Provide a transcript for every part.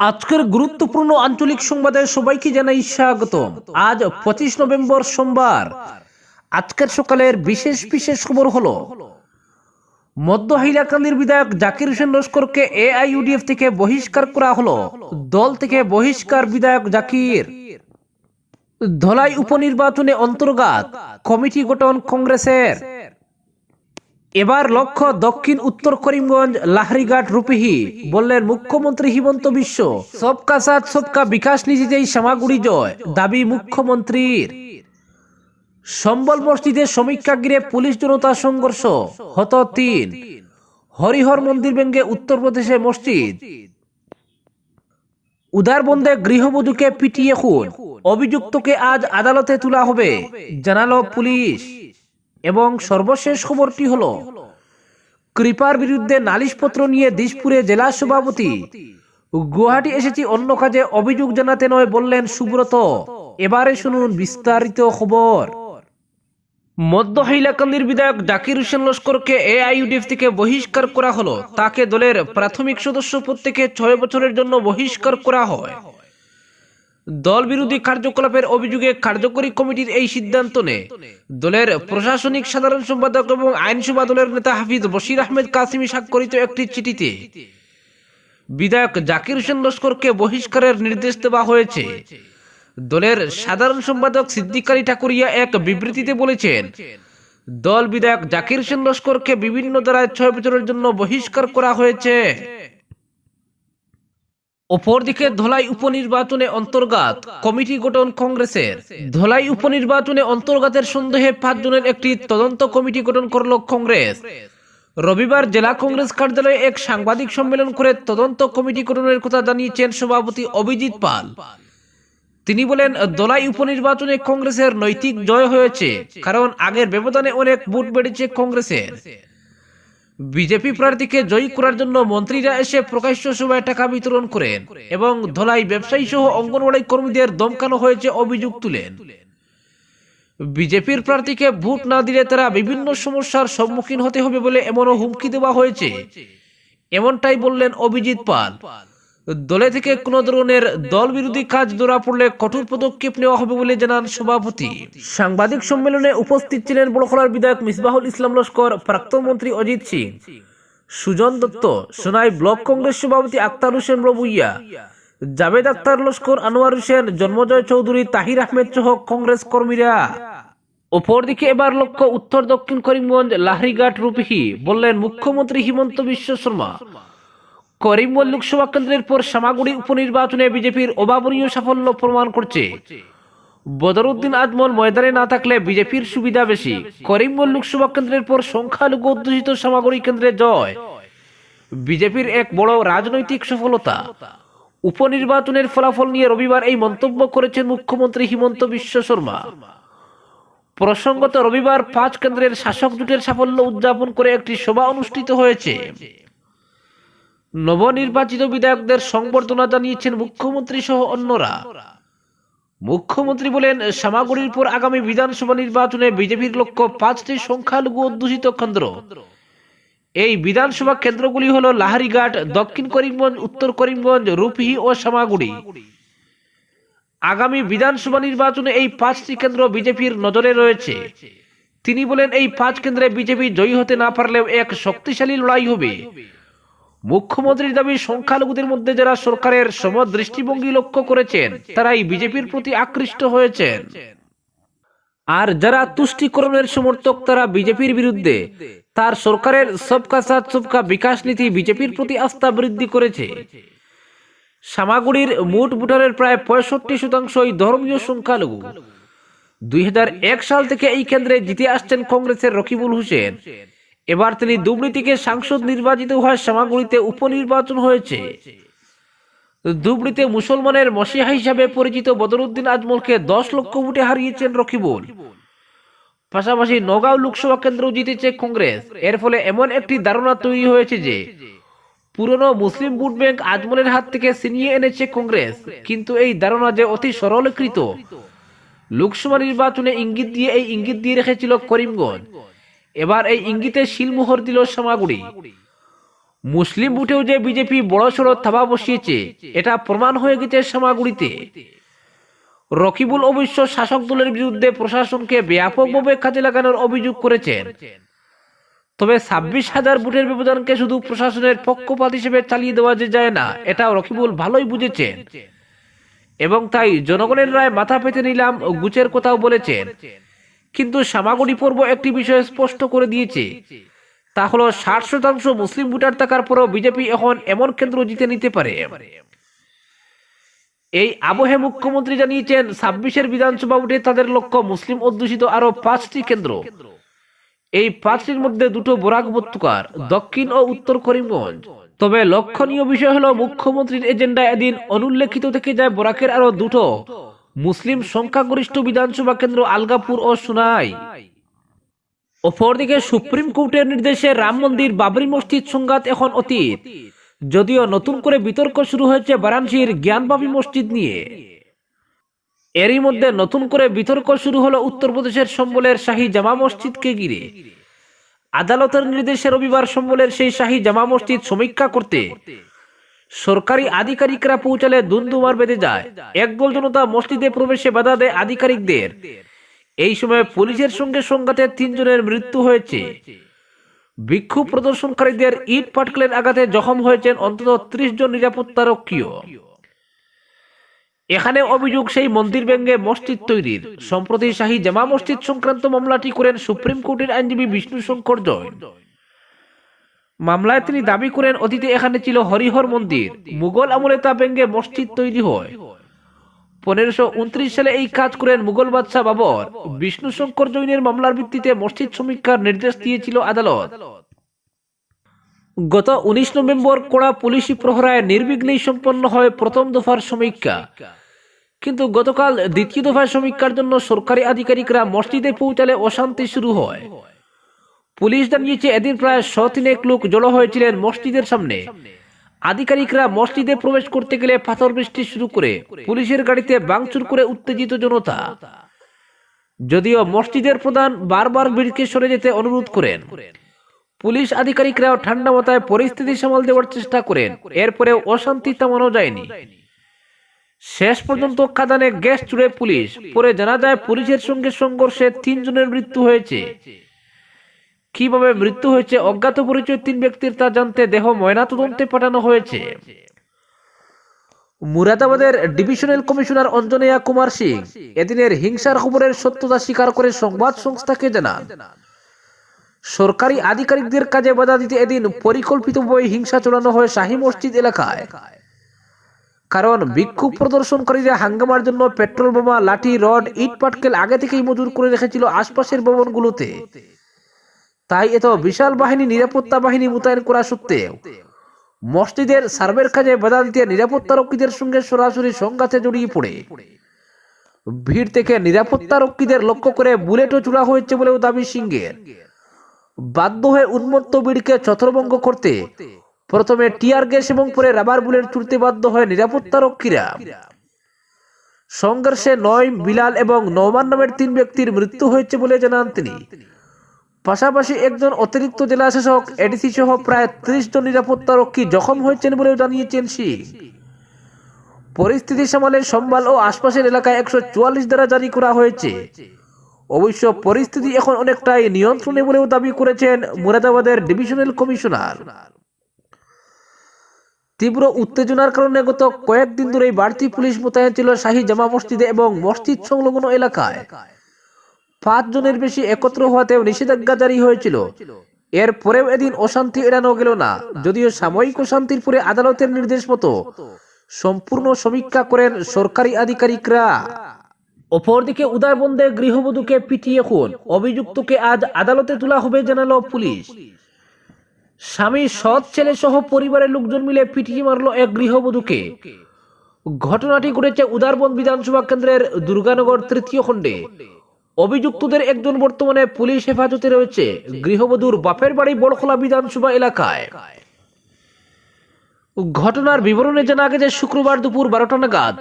আজকের গুরুত্বপূর্ণ আঞ্চলিক সংবাদে সবাইকে জানাই স্বাগত আজ পঁচিশ নভেম্বর সোমবার। আজকের সকালের বিশেষ বিশেষ খবর হলো, মধ্য হাইলাকান্দির বিধায়ক জাকির হোসেন লস্করকে এআইইউডিএফ থেকে বহিষ্কার করা হলো। দল থেকে বহিষ্কার বিধায়ক জাকির। ধলাই উপনির্বাচনে অন্তর্গত কমিটি গঠন কংগ্রেসের। এবার লক্ষ্য দক্ষিণ উত্তর করিমগঞ্জ লাহরিঘাট রূপিহি। বললেন, মুখ্যমন্ত্রী হিমন্ত বিশ্ব, সবকা সাথ সবকা বিকাশ নীতিতেই সামাগুড়ি জয়। দাবি মুখ্যমন্ত্রীর। সম্বল মসজিদে সমীক্ষা গিরে পুলিশ জনতা সংঘর্ষ, হত তিন। হরিহর মন্দির ব্যঙ্গে উত্তরপ্রদেশে মসজিদ। উদারবন্দে গৃহবধূকে পিটিয়ে খুন। অভিযুক্তকে আজ আদালতে তোলা হবে, জানালো পুলিশ। এবং সর্বশেষ খবরটি হল, কৃপার বিরুদ্ধে নালিশপত্র নিয়ে দিশপুরে জেলা সভাপতি গুয়াহাটি এসেছি অন্য কাজে অভিযোগ জানাতে নয় বললেন সুব্রত। এবারে শুনুন বিস্তারিত খবর। মধ্য হাইলাকান্দির বিধায়ক জাকির হোসেন লস্করকে এআইইউডিএফ থেকে বহিষ্কার করা হলো। তাকে দলের প্রাথমিক সদস্য পদ থেকে ছয় বছরের জন্য বহিষ্কার করা হয়। দল বিরোধী কার্যকলাপের অভিযোগে কার্যকরী কমিটির এই সিদ্ধান্ত নেয়। দলের প্রশাসনিক সাধারণ সম্পাদক এবং আইনসভা দলের নেতা হাফিজ বশির আহমেদ কাসিমি স্বাক্ষরিত একটি চিঠিতে বিধায়ক জাকির হোসেন লস্করকে বহিষ্কারের নির্দেশ দেওয়া হয়েছে। দলের সাধারণ সম্পাদক সিদ্দিক আলী ঠাকুরিয়া এক বিবৃতিতে বলেছেন, দল বিধায়ক জাকির হোসেন লস্করকে বিভিন্ন ধারায় ছয় বছরের জন্য বহিষ্কার করা হয়েছে। অপরদিকে ধলাই উপনির্বাচনে অন্তর্গত কমিটি গঠন কংগ্রেসের। ধলাই উপনির্বাচনে অন্তর্গতের সন্দেহে পাঁচ জনের একটি তদন্ত কমিটি গঠন করল কংগ্রেস। রবিবার জেলা কংগ্রেস কার্যালয়ে এক সাংবাদিক সম্মেলন করে তদন্ত কমিটি গঠনের কথা জানিয়েছেন সভাপতি অভিজিৎ পাল। তিনি বলেন দলাই উপনির্বাচনে কংগ্রেসের নৈতিক জয় হয়েছে, কারণ আগের ব্যবধানে অনেক ভোট বেড়েছে কংগ্রেসের। বিজেপি প্রার্থীকে জয়ী করার জন্য মন্ত্রীরা এসে প্রকাশ্য সভায় টাকা বিতরণ করেন এবং ধলাই ব্যবসায়ী সহ অঙ্গনওয়াড়ি কর্মীদের দমকানো হয়েছে অভিযোগ তুলেন। বিজেপির প্রার্থীকে ভোট না দিলে তারা বিভিন্ন সমস্যার সম্মুখীন হতে হবে বলে এমনও হুমকি দেওয়া হয়েছে। এমনটাই বললেন অভিজিৎ পাল। দলে থেকে কোন ধরনের দল বিরোধী কাজ ধরা পড়লে কঠোর পদক্ষেপ নেওয়া হবে বলে জানান সভাপতি। সাংবাদিক সম্মেলনে উপস্থিত ছিলেন বড়খলার বিধায়ক মিসবাহুল ইসলাম লস্কর, প্রাক্তন মন্ত্রী অজিত সিং, সুজন দত্ত, সোনাই ব্লক কংগ্রেস সভাপতি আক্তার হোসেন রবুইয়া, জাভেদ আক্তার লস্কর, আনোয়ার হোসেন, জন্মজয় চৌধুরী, তাহির আহমেদ সহ কংগ্রেস কর্মীরা। অপরদিকে এবার লক্ষ্য উত্তর দক্ষিণ করিমগঞ্জ লাহরিঘাট রূপিহি বললেন মুখ্যমন্ত্রী হিমন্ত বিশ্ব শর্মা। করিমগঞ্জ লোকসভা কেন্দ্রের পর সামাগুড়ি উপনির্বাচনে বিজেপির অভাবনীয় সাফল্য প্রমাণ করছে। বদরুদ্দিন আজমল ময়দানে না থাকলে বিজেপির সুবিধা বেশি। করিমগঞ্জ লোকসভা কেন্দ্রের পর সংখ্যালঘু অধ্যুষিত সামাগুড়ি কেন্দ্রে জয়। বিজেপির এক বড় রাজনৈতিক সফলতা। উপনির্বাচনের ফলাফল নিয়ে রবিবার এই মন্তব্য করেছেন মুখ্যমন্ত্রী হিমন্ত বিশ্ব শর্মা। প্রসঙ্গত রবিবার পাঁচ কেন্দ্রের শাসক জোটের সাফল্য উদযাপন করে একটি সভা অনুষ্ঠিত হয়েছে। নবনির্বাচিত বিধায়কদের সংবর্ধনা জানিয়েছেন মুখ্যমন্ত্রী সহ অন্যরা। মুখ্যমন্ত্রী বলেন সামাগুড়ির পর আগামী বিধানসভা নির্বাচনে বিজেপির লক্ষ্য পাঁচটি সংখ্যালঘু অধ্যুষিত কেন্দ্র। এই বিধানসভা কেন্দ্রগুলি হল লাহারিঘাট, দক্ষিণ করিমগঞ্জ, উত্তর করিমগঞ্জ, রূপহি ও সামাগুড়ি আগামী বিধানসভা নির্বাচনে এই পাঁচটি কেন্দ্র বিজেপির নজরে রয়েছে। তিনি বলেন, এই পাঁচ কেন্দ্রে বিজেপি জয়ী হতে না পারলেও এক শক্তিশালী লড়াই হবে। মুখ্যমন্ত্রীর দাবি, সংখ্যালঘুদের মধ্যে যারা সরকারের সম দৃষ্টিভঙ্গি লক্ষ্য করেছেন, তারাই বিজেপির প্রতি আকৃষ্ট হয়েছেন। আর যারা তুষ্টিকরণের সমর্থক, তারা বিজেপির বিরুদ্ধে। তার সরকারের সবকা সাথ, সবকা বিকাশ নীতি বিজেপির প্রতি আস্থা বৃদ্ধি করেছে। সামাগুড়ির মোট ভোটারের প্রায় পঁয়ষট্টি শতাংশই ধর্মীয় সংখ্যালঘু। দুই হাজার এক সাল থেকে এই কেন্দ্রে জিতে আসছেন কংগ্রেসের রকিবুল হোসেন। এবার তিনি দুবলি থেকে সাংসদ নির্বাচিত হওয়ার সামাগুড়িতে উপনির্বাচন হয়েছে। ধুবড়িতে মুসলমানের মসিহা হিসাবে পরিচিত বদরুদ্দিন আজমলকে দশ লক্ষ ভোটে হারিয়েছেন রকিবুল। পাশাপাশি নগাঁও লোকসভা কেন্দ্র জিতেছে কংগ্রেস। এর ফলে এমন একটি ধারণা তৈরি হয়েছে যে, পুরনো মুসলিম ভোট ব্যাংক আজমলের হাত থেকে ছিনিয়ে এনেছে কংগ্রেস। কিন্তু এই ধারণা যে অতি সরলীকৃত, লোকসভা নির্বাচনে ইঙ্গিত দিয়ে এই ইঙ্গিত দিয়ে রেখেছিল করিমগঞ্জ। এবার এই ইঙ্গিতে শিলমোহর দিল সামাগুড়ি। মুসলিম বুটেও যে বিজেপি বড়সড় থাবা বসিয়েছে, এটা প্রমাণ হয়ে গেছে সামাগুড়িতে। রকিবুল অবশ্য শাসক দলের বিরুদ্ধে প্রশাসনকে ব্যাপকভাবে কাজে লাগানোর অভিযোগ করেছেন। তবে ছাব্বিশ হাজার ভোটের ব্যবধানকে শুধু প্রশাসনের পক্ষপাত হিসেবে চালিয়ে দেওয়া যে যায় না, এটা রকিবুল ভালোই বুঝেছেন। এবং তাই জনগণের রায় মাথা পেতে নিলাম, গুচের কথাও বলেছেন। কিন্তু সামাগরি পর্ব একটি বিষয় স্পষ্ট করে দিয়েছে। তা হলো, ষাট শতাংশ মুসলিম ভোটার থাকার পরও বিজেপি এখন এমন কেন্দ্র জিতে নিতে পারে। এই আবহে মুখ্যমন্ত্রী জানিয়েছেন, ছাব্বিশের বিধানসভা ভোটে তাদের লক্ষ্য মুসলিম অধ্যুষিত আরও পাঁচটি কেন্দ্র। এই পাঁচটির মধ্যে দুটো বরাক উপত্যকার, দক্ষিণ ও উত্তর করিমগঞ্জ। তবে লক্ষণীয় বিষয় হলো, মুখ্যমন্ত্রীর এজেন্ডা এদিন অনুল্লেখিত থেকে যায় বরাকের আরও দুটো। মুসলিম সংখ্যাগরিষ্ঠ বিধানসভা কেন্দ্র আলগাপুর ও সুনাই। অপরদিকে সুপ্রিম কোর্টের নির্দেশে রাম মন্দির, বাবরি মসজিদ সংঘাত এখন অতীত। যদিও নতুন করে বিতর্ক শুরু হয়েছে বারাণসীর জ্ঞানবাবী মসজিদ নিয়ে। এরই মধ্যে নতুন করে বিতর্ক শুরু হলো উত্তরপ্রদেশের সম্বলের শাহী জামা মসজিদকে ঘিরে। আদালতের নির্দেশে রবিবার সম্বলের সেই শাহী জামা মসজিদ সমীক্ষা করতে সরকারি আধিকারিকরা পৌঁছালে দুন্দুমার বেঁধে যায়। একদল জনতা মসজিদে প্রবেশে বাধা দেয় আধিকারিকদের। এই সময় পুলিশের সঙ্গে সংঘাতে তিনজনের মৃত্যু হয়েছে। বিক্ষোভ প্রদর্শনকারীদের ইট পাটকেলের আঘাতে জখম হয়েছেন অন্তত ত্রিশ জন নিরাপত্তারক্ষীও। এখানে অভিযোগ, সেই মন্দির ব্যঙ্গে মসজিদ তৈরির। সম্প্রতি শাহী জামা মসজিদ সংক্রান্ত মামলাটি করেন সুপ্রিম কোর্টের আইনজীবী বিষ্ণু শঙ্কর জৈন। মামলায় তিনি দাবি করেন অতীতে এখানে ছিল হরিহর মন্দির। মুঘল আমলে তা ব্যঙ্গে মসজিদ তৈরি হয়। পনেরোশো উনত্রিশ সালে এই কাজ করেন মুঘল বাদশাহ বাবর। বিষ্ণু শঙ্কর জৈনের মামলার ভিত্তিতে মসজিদ সমীক্ষার নির্দেশ দিয়েছিল আদালত। গত উনিশ নভেম্বর কড়া পুলিশি প্রহরায় নির্বিঘ্নেই সম্পন্ন হয় প্রথম দফার সমীক্ষা। কিন্তু গতকাল দ্বিতীয় দফার সমীক্ষার জন্য সরকারি আধিকারিকরা মসজিদে পৌঁছালে অশান্তি শুরু হয়। পুলিশ জানিয়েছে, এদিন প্রায় শ তিনেক লোক জড়ো হয়েছিলেন মসজিদের সামনে। আধিকারিকরা মসজিদে প্রবেশ করতে গেলে পাথর বৃষ্টি শুরু করে পুলিশের গাড়িতে বাংচুর করে উত্তেজিত জনতা। যদিও মসজিদের প্রধান বারবার ভিড়কে সরে যেতে অনুরোধ করেন। পুলিশ আধিকারিকরাও ঠান্ডা মাথায় পরিস্থিতি সামাল দেওয়ার চেষ্টা করেন। এরপরেও অশান্তি তেমনও যায়নি। শেষ পর্যন্ত কাদানে গ্যাস চুড়ে পুলিশ। পরে জানা যায়, পুলিশের সঙ্গে সংঘর্ষে তিনজনের মৃত্যু হয়েছে। কীভাবে মৃত্যু হয়েছে? অজ্ঞাত পরিচয় তিন ব্যক্তির, তা জানতে দেহ ময়নাতদন্তে পাঠানো হয়েছে। মুরাদাবাদের ডিভিশনাল কমিশনার অঞ্জনেয়া কুমার সিং এদিনের হিংসার খবরের সত্যতা স্বীকার করে সংবাদ সংস্থাকে জানান। সরকারি আধিকারিকদের কাজে বাধা দিতে এদিন পরিকল্পিতভাবে হিংসা চড়ানো হয় শাহী মসজিদ এলাকায়। কারণ বিক্ষোভ প্রদর্শনকারীরা হাঙ্গামার জন্য পেট্রোল বোমা, লাঠি, রড ইট পাটকেল আগে থেকেই মজুর করে রেখেছিল আশপাশের ভবনগুলোতে। তাই এত বিশাল বাহিনী নিরাপত্তা বাহিনী মোতায়েন করা সত্ত্বেও মসজিদের সার্ভের কাজে বাধা দিতে নিরাপত্তারক্ষীদের সঙ্গে সরাসরি সংঘাতে জড়িয়ে পড়ে। ভিড় থেকে নিরাপত্তারক্ষীদের লক্ষ্য করে বুলেটও চূড়া হয়েছে বলেও দাবি সিংহের। বাধ্য হয়ে উন্মত্ত ভিড়কে ছত্রভঙ্গ করতে প্রথমে টিয়ার গ্যাস এবং পরে রাবার বুলেট ছুটতে বাধ্য হয় নিরাপত্তারক্ষীরা সংঘর্ষে নয় বিলাল এবং নৌমান নামের তিন ব্যক্তির মৃত্যু হয়েছে বলে জানান তিনি। পাশাপাশি একজন অতিরিক্ত জেলা শাসক, এডিসি সহ প্রায় ত্রিশ জন নিরাপত্তারক্ষী জখম হয়েছেন বলেও জানিয়েছেন সিং। পরিস্থিতি সামালে সম্বাল ও আশপাশের এলাকায় একশো চুয়াল্লিশ দ্বারা জারি করা হয়েছে। অবশ্য পরিস্থিতি এখন অনেকটাই নিয়ন্ত্রণে বলেও দাবি করেছেন মুরাদাবাদের ডিভিশনাল কমিশনার। তীব্র উত্তেজনার কারণে গত কয়েকদিন ধরেই বাড়তি পুলিশ মোতায়েন ছিল শাহী জামা মসজিদে এবং মসজিদ সংলগ্ন এলাকায়। পাঁচ জনের বেশি একত্র হওয়াতেও নিষেধাজ্ঞা জারি হয়েছিল। এর পরেও এদিন অশান্তি এড়ানো গেল না। যদিও সাময়িক অশান্তির পরে আদালতের নির্দেশ মতো সম্পূর্ণ সমীক্ষা করেন সরকারি আধিকারিকরা। অপরদিকে উদয়বন্দে গৃহবধূকে পিটিয়ে খুন। অভিযুক্তকে আজ আদালতে তোলা হবে জানালো পুলিশ। স্বামী সৎ ছেলে সহ পরিবারের লোকজন মিলে পিটিয়ে মারল এক গৃহবধূকে। ঘটনাটি ঘটেছে উদারবন বিধানসভা কেন্দ্রের দুর্গানগর তৃতীয় খণ্ডে। অভিযুক্তদের একজন বর্তমানে পুলিশ হেফাজতে রয়েছে। গৃহবধূর বাপের বাড়ি বড়খোলা বিধানসভা এলাকায়। ঘটনার বিবরণে জানা গেছে শুক্রবার দুপুর বারোটা নাগাদ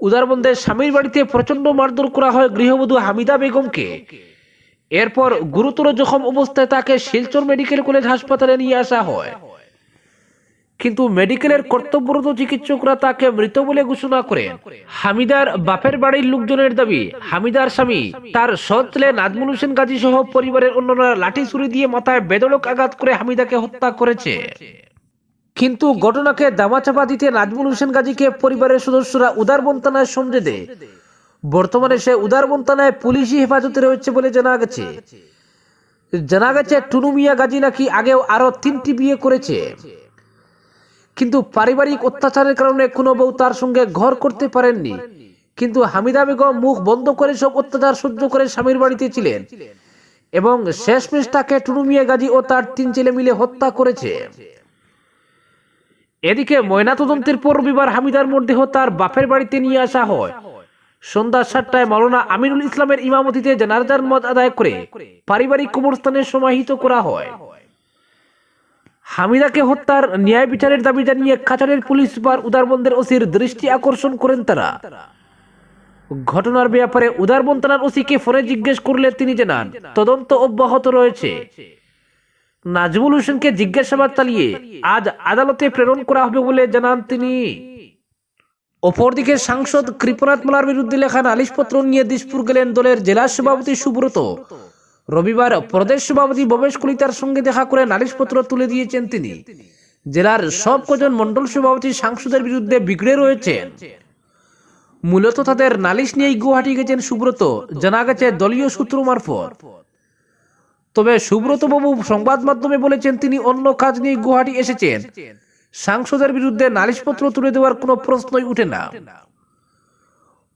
উদারবন্দের স্বামীর বাড়িতে প্রচণ্ড মারধর করা হয় গৃহবধূ হামিদা বেগমকে। এরপর গুরুতর জখম অবস্থায় তাকে শিলচর মেডিকেল কলেজ হাসপাতালে নিয়ে আসা হয়। কিন্তু মেডিকেলের কর্তব্যরত চিকিৎসকরা তাকে মৃত বলে ঘোষণা করেন। হামিদার বাপের বাড়ির লোকজনের দাবি, হামিদার স্বামী, তার সৎ ছেলে নাজমুল হোসেন গাজী সহ পরিবারের অন্যরা লাঠি ছুরি দিয়ে মাথায় বেদলক আঘাত করে হামিদাকে হত্যা করেছে। কিন্তু ঘটনাকে দামাচাপা দিতে নাজমুল হোসেন গাজীকে পরিবারের সদস্যরা উদারবন্তানায় সমঝে দেয়। বর্তমানে সে উদারবন্তানায় পুলিশি হেফাজতে রয়েছে বলে জানা গেছে। জানা গেছে টুনু মিয়া গাজী নাকি আগেও আরও তিনটি বিয়ে করেছে। কিন্তু পারিবারিক অত্যাচারের কারণে কোনো বউ তার সঙ্গে ঘর করতে পারেননি। কিন্তু হামিদা বেগম মুখ বন্ধ করে সব অত্যাচার সহ্য করে স্বামীর বাড়িতে ছিলেন এবং শেষমেশ তাকে টুনু মিয়া গাজী ও তার তিন ছেলে মিলে হত্যা করেছে। এদিকে ময়নাতদন্তের পর রবিবার হামিদার মরদেহ তার বাপের বাড়িতে নিয়ে আসা হয়। সন্ধ্যা সাতটায় মাওলানা আমিনুল ইসলামের ইমামতিতে জানাজার মত আদায় করে পারিবারিক কবরস্থানে সমাহিত করা হয়। হামিদাকে হত্যার ন্যায় বিচারের দাবি জানিয়ে কাছাড়ের পুলিশ সুপার উদারবন্দের ওসির দৃষ্টি আকর্ষণ করেন তারা। ঘটনার ব্যাপারে উদারবন থানার ওসিকে ফোনে জিজ্ঞেস করলে তিনি জানান, তদন্ত অব্যাহত রয়েছে। নাজমুল হোসেনকে জিজ্ঞাসাবাদ চালিয়ে আজ আদালতে প্রেরণ করা হবে বলে জানান তিনি। অপরদিকে সাংসদ কৃপনাথ মালার বিরুদ্ধে লেখা নালিশপত্র নিয়ে দিসপুর গেলেন দলের জেলা সভাপতি সুব্রত। রবিবার প্রদেশ সভাপতি ভবেশ কলিতার সঙ্গে দেখা করে নালিশপত্র তুলে দিয়েছেন তিনি। জেলার সব কজন মন্ডল সভাপতি সাংসদের বিরুদ্ধে বিগড়ে রয়েছেন। মূলত তাদের নালিশ নিয়েই গুয়াহাটি গেছেন সুব্রত, জানা গেছে দলীয় সূত্র মারফত। তবে সুব্রত বাবু সংবাদ মাধ্যমে বলেছেন, তিনি অন্য কাজ নিয়ে গুয়াহাটি এসেছেন। সাংসদের বিরুদ্ধে নালিশপত্র তুলে দেওয়ার কোনো প্রশ্নই উঠে না।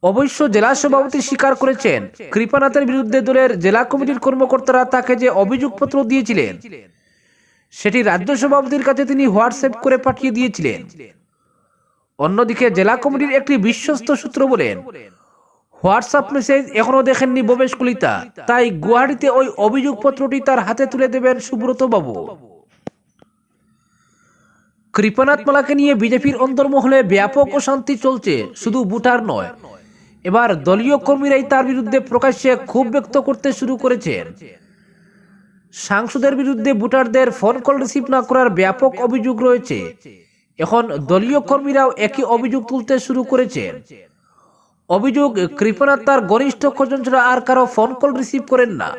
অবশ্য জেলা সভাপতি স্বীকার করেছেন, কৃপানাথের বিরুদ্ধে দলের জেলা কমিটির কর্মকর্তারা তাকে যে অভিযোগপত্র দিয়েছিলেন, সেটি রাজ্য সভাপতির কাছে তিনি হোয়াটসঅ্যাপ করে পাঠিয়ে দিয়েছিলেন। অন্যদিকে জেলা কমিটির একটি বিশ্বস্ত সূত্র বলেন, হোয়াটসঅ্যাপ মেসেজ এখনও দেখেননি ভবেশ কলিতা তাই গুয়াহাটিতে ওই অভিযোগপত্রটি তার হাতে তুলে দেবেন সুব্রত বাবু কৃপনাথ মালাকে নিয়ে বিজেপির অন্তর্মহলে ব্যাপক অশান্তি চলছে, শুধু বুটার নয়। এবার দলীয় কর্মীরাই তার বিরুদ্ধে প্রকাশ্যে ক্ষোভ ব্যক্ত করতে শুরু করেছেন সাংসদের বিরুদ্ধে ভোটারদের ফোন কল রিসিভ না করার ব্যাপক অভিযোগ রয়েছে। এখন দলীয় কর্মীরাও একই অভিযোগ তুলতে শুরু করেছেন অভিযোগ, কৃপনাথ তার ঘনিষ্ঠ খোঁজন ছাড়া আর কারও ফোন কল রিসিভ করেন না।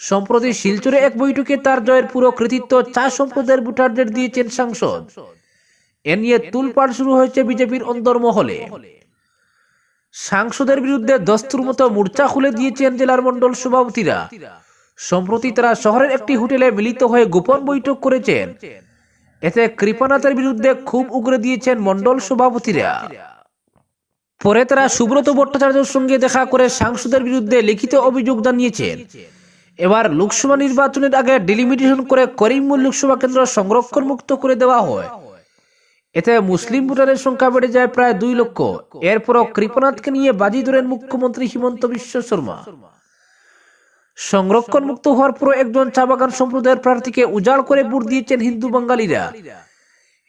সম্প্রতি শিলচরে এক বৈঠকে তার জয়ের পুরো কৃতিত্ব চা সম্প্রদায়ের ভোটারদের দিয়েছেন সাংসদ। এ নিয়ে তুলপাড় শুরু হয়েছে বিজেপির অন্তর্মহলে সাংসদের বিরুদ্ধে দস্তুর মতো মূর্চা খুলে দিয়েছেন জেলার মন্ডল সভাপতিরা। সম্প্রতি তারা শহরের একটি হোটেলে মিলিত হয়ে গোপন বৈঠক করেছেন। এতে কৃপানাথের বিরুদ্ধে খুব উগরে দিয়েছেন মন্ডল সভাপতিরা। পরে তারা সুব্রত ভট্টাচার্যের সঙ্গে দেখা করে সাংসদের বিরুদ্ধে লিখিত অভিযোগ জানিয়েছেন। এবার লোকসভা নির্বাচনের আগে ডিলিমিটেশন করে করিমপুর লোকসভা কেন্দ্র সংরক্ষণ মুক্ত করে দেওয়া হয়। এতে মুসলিম ভোটারের সংখ্যা বেড়ে যায় প্রায় দুই লক্ষ। এরপরও কৃপনাথকে নিয়ে বাজি ধরেন মুখ্যমন্ত্রী হিমন্ত বিশ্ব শর্মা। সংরক্ষণ মুক্ত হওয়ার পর একজন চা বাগান সম্প্রদায়ের প্রার্থীকে উজাড় করে ভোট দিয়েছেন হিন্দু বাঙালিরা।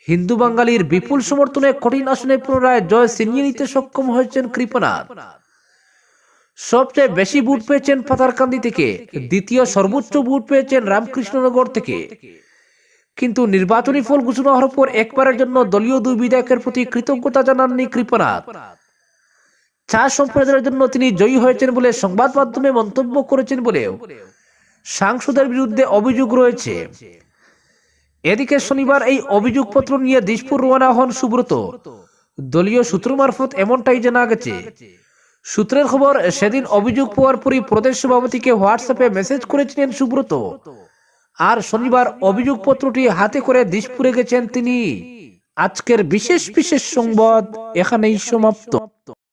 হিন্দু বাঙালির বিপুল সমর্থনে কঠিন আসনে পুনরায় জয় ছিনিয়ে নিতে সক্ষম হয়েছেন কৃপনাথ। সবচেয়ে বেশি ভোট পেয়েছেন পাতারকান্দি থেকে। দ্বিতীয় সর্বোচ্চ ভোট পেয়েছেন রামকৃষ্ণনগর থেকে। কিন্তু নির্বাচনী ফল ঘোষণা হওয়ার পর একবারের জন্য দলীয় দুই বিধায়কের প্রতি কৃতজ্ঞতা জানাননি কৃপনাথ। চা সম্প্রদায়ের জন্য তিনি জয়ী হয়েছেন বলে সংবাদ মাধ্যমে মন্তব্য করেছেন বলেও সাংসদের বিরুদ্ধে অভিযোগ রয়েছে। এদিকে শনিবার এই অভিযোগপত্র নিয়ে দিশপুর রওনা হন সুব্রত। দলীয় সূত্র মারফত এমনটাই জানা গেছে। সূত্রের খবর, সেদিন অভিযোগ পাওয়ার পরই প্রদেশ সভাপতিকে হোয়াটসঅ্যাপে মেসেজ করেছিলেন সুব্রত। আর শনিবার অভিযোগপত্রটি হাতে করে দিশপুরে গেছেন তিনি। আজকের বিশেষ বিশেষ সংবাদ এখানেই সমাপ্ত।